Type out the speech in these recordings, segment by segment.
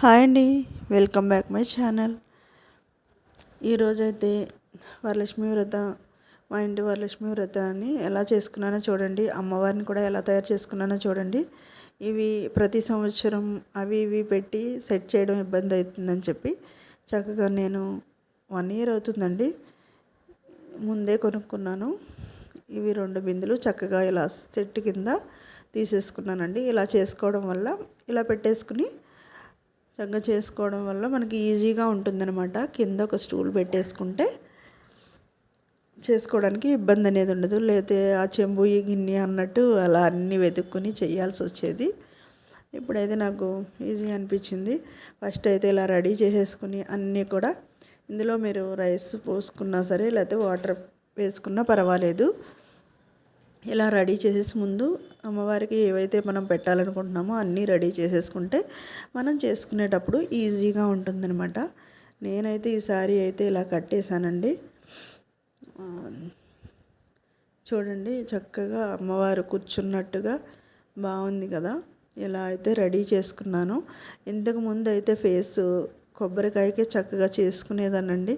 Hi అండి welcome back my channel. ఈరోజైతే వరలక్ష్మి వ్రత మా ఇంటి వరలక్ష్మి వ్రతాన్ని ఎలా చేసుకున్నానో చూడండి అమ్మవారిని కూడా ఎలా తయారు చేసుకున్నానో చూడండి. ఇవి ప్రతి సంవత్సరం అవి ఇవి పెట్టి సెట్ చేయడం ఇబ్బంది అవుతుందని చెప్పి చక్కగా నేను వన్ ఇయర్ అవుతుందండి. ముందే కొనుక్కున్నాను. ఇవి రెండు బిందులు చక్కగా ఇలా సెట్ కింద తీసేసుకున్నానండి. ఇలా చేసుకోవడం వల్ల ఇలా పెట్టేసుకుని చక్కగా చేసుకోవడం వల్ల మనకి ఈజీగా ఉంటుందన్నమాట. కింద ఒక స్టూల్ పెట్టేసుకుంటే చేసుకోవడానికి ఇబ్బంది అనేది ఉండదు. లేతే ఆ చెంబు ఈ గిన్నె అన్నట్టు అలా అన్నీ వెతుక్కుని చేయాల్సి వచ్చేది. ఇప్పుడైతే నాకు ఈజీ అనిపించింది. ఫస్ట్ అయితే ఇలా రెడీ చేసేసుకుని అన్నీ కూడా ఇందులో మీరు రైస్ పోసుకున్నా సరే లేకపోతే వాటర్ వేసుకున్నా పర్వాలేదు. ఇలా రెడీ చేసేసి ముందు అమ్మవారికి ఏవైతే మనం పెట్టాలనుకుంటున్నామో అన్నీ రెడీ చేసేసుకుంటే మనం చేసుకునేటప్పుడు ఈజీగా ఉంటుందన్నమాట. నేనైతే ఈ సారీ అయితే ఇలా కట్టేశానండి. చూడండి చక్కగా అమ్మవారు కూర్చున్నట్టుగా బాగుంది కదా. ఇలా అయితే రెడీ చేసుకున్నాను. ఇంతకు ముందు అయితే ఫేస్ కొబ్బరికాయకి చక్కగా చేసుకునేదానండి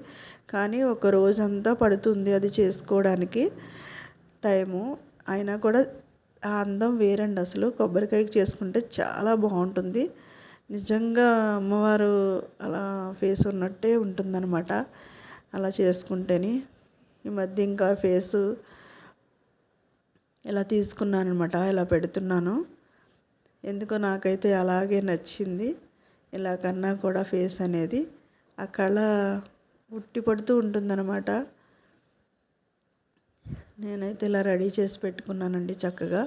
కానీ ఒక రోజంతా పడుతుంది అది చేసుకోవడానికి టైము. అయినా కూడా ఆ అందం వేరండి అసలు. కొబ్బరికాయకి చేసుకుంటే చాలా బాగుంటుంది. నిజంగా అమ్మవారు అలా ఫేస్ ఉన్నట్టే ఉంటుందన్నమాట అలా చేసుకుంటేనే. ఈ మధ్య ఇంకా ఫేసు ఇలా తీసుకున్నాను అనమాట ఇలా పెడుతున్నాను. ఎందుకో నాకైతే అలాగే నచ్చింది. ఇలా కన్నా కూడా ఫేస్ అనేది. ఆ కళ ఉట్టి పడుతూ ఉంటుందన్నమాట. నేనైతే ఇలా రెడీ చేసి పెట్టుకున్నానండి చక్కగా.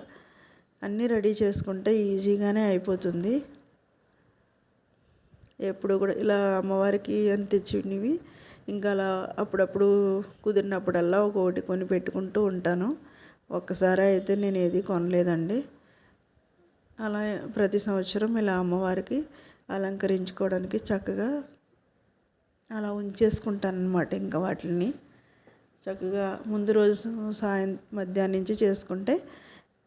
అన్నీ రెడీ చేసుకుంటే ఈజీగానే అయిపోతుంది. ఎప్పుడు కూడా ఇలా అమ్మవారికి అని తెచ్చినవి ఇంకా అలా అప్పుడప్పుడు కుదిరినప్పుడల్లా ఒకటి కొని పెట్టుకుంటూ ఉంటాను. ఒక్కసారి అయితే నేను ఏది కొనలేదండి. అలా ప్రతి సంవత్సరం ఇలా అమ్మవారికి అలంకరించుకోవడానికి చక్కగా అలా ఉంచేసుకుంటాను అనమాట ఇంకా వాటిని చక్కగా ముందు రోజు సాయం మధ్యాహ్నం నుంచి చేసుకుంటే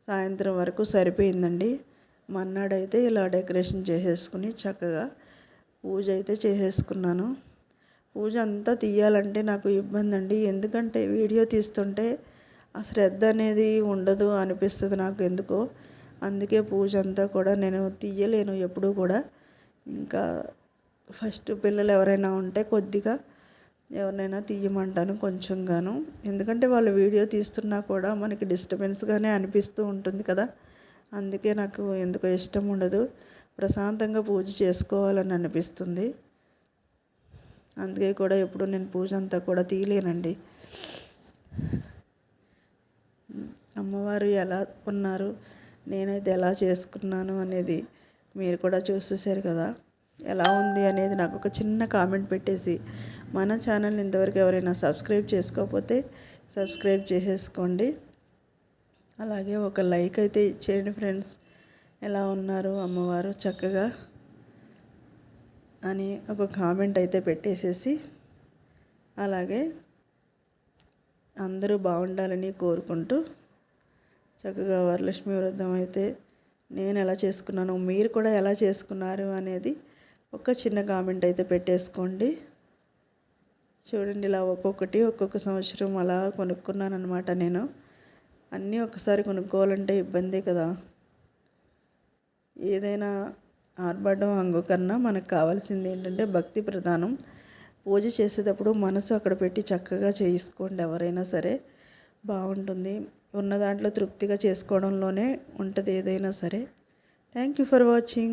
సాయంత్రం వరకు సరిపోయిందండి. మన్నాడైతే ఇలా డెకరేషన్ చేసేసుకుని చక్కగా పూజ అయితే చేసేసుకున్నాను. పూజ అంతా తీయాలంటే నాకు ఇబ్బంది అండి ఎందుకంటే వీడియో తీస్తుంటే ఆ శ్రద్ధ అనేది ఉండదు అనిపిస్తుంది నాకు ఎందుకో. అందుకే పూజ అంతా కూడా నేను తీయలేను ఎప్పుడూ కూడా. ఇంకా ఫస్ట్ పిల్లలు ఎవరైనా ఉంటే కొద్దిగా ఎవరినైనా తీయమంటాను కొంచెం గాను ఎందుకంటే వాళ్ళు వీడియో తీస్తున్నా కూడా మనకి డిస్టర్బెన్స్గానే అనిపిస్తూ ఉంటుంది కదా. అందుకే నాకు ఎందుకో ఇష్టం ఉండదు. ప్రశాంతంగా పూజ చేసుకోవాలని అనిపిస్తుంది. అందుకే కూడా ఎప్పుడు నేను పూజ అంతా కూడా తీయలేనండి. అమ్మవారు ఎలా ఉన్నారు? నేనైతే ఎలా చేసుకున్నాను అనేది మీరు కూడా చూసేసారు కదా. ఎలా ఉంది అనేది నాకు ఒక చిన్న కామెంట్ పెట్టేసి మన ఛానల్ ఇంతవరకు ఎవరైనా సబ్స్క్రైబ్ చేసుకోకపోతే సబ్స్క్రైబ్ చేసేసుకోండి. అలాగే ఒక లైక్ అయితే ఇచ్చేయండి ఫ్రెండ్స్. ఎలా ఉన్నారు అమ్మవారు చక్కగా అని ఒక కామెంట్ అయితే పెట్టేసేసి అలాగే అందరూ బాగుండాలని కోరుకుంటూ చక్కగా వరలక్ష్మి వ్రతం అయితే నేను ఎలా చేసుకున్నాను మీరు కూడా ఎలా చేసుకున్నారు అనేది ఒక చిన్న కామెంట్ అయితే పెట్టేసుకోండి. చూడండి ఇలా ఒక్కొక్కటి ఒక్కొక్క సంవత్సరం అలా కొనుక్కున్నాను అనమాట నేను. అన్నీ ఒకసారి కొనుక్కోవాలంటే ఇబ్బంది కదా. ఏదైనా ఆర్భాటం అంగు కన్నా మనకు కావాల్సింది ఏంటంటే భక్తి ప్రధానం. పూజ చేసేటప్పుడు మనసు అక్కడ పెట్టి చక్కగా చేసుకోండి ఎవరైనా సరే. బాగుంటుంది. ఉన్న దాంట్లో తృప్తిగా చేసుకోవడంలోనే ఉంటుంది ఏదైనా సరే. Thank you for watching